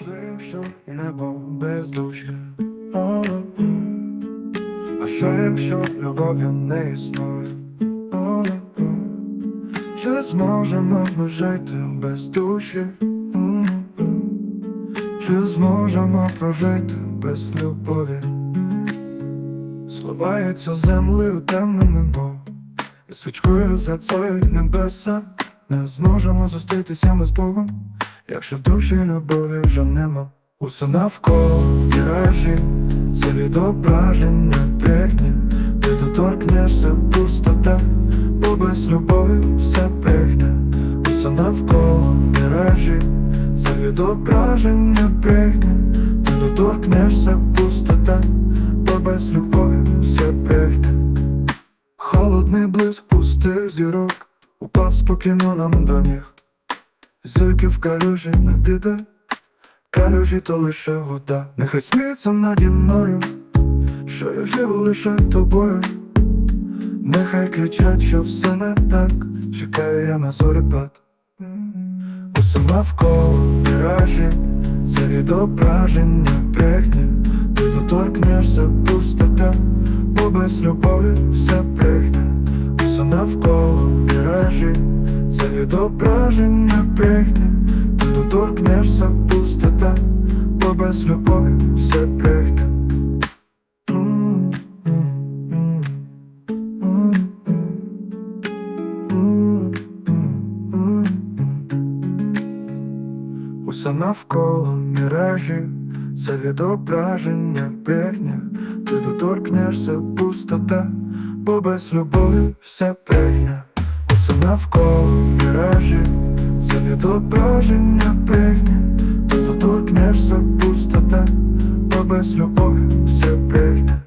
що якщо і небо без душі? Що якщо любові не існує? Чи зможемо ми жити без душі? Чи зможемо прожити без любові? Сливається землею темне небо, і свічкою згацають небеса. Не зможемо зустрітися ми з Богом, якщо в душі любові вже нема. Усе навколо міражі, це відображення брехні, ти доторкнешся пустота, бо без любові все брехня. Усе навколо міражі, це відображення брехні, ти доторкнешся пустота, бо без любові все брехня. Холодний блиск пустих зірок Упав спокійно нам до ніг Зірки в калюжі не піде Калюжі то лише вода. Нехай сміється наді мною Що я живу лише тобою. Нехай кричать, що все не так. Чекаю я на зорепад Усе навколо міражі Це відображення брехні. Ти доторкнешся пустота Бо без любові все брехня. Усе навколо міражі Це відображення Бо без все м. Усе навколо міражі, це відображення брехня, ти доторкнешся пустота, бо без любові все брехня, усе навколо міражі, це відображення брехня, з любов'ю все прийде.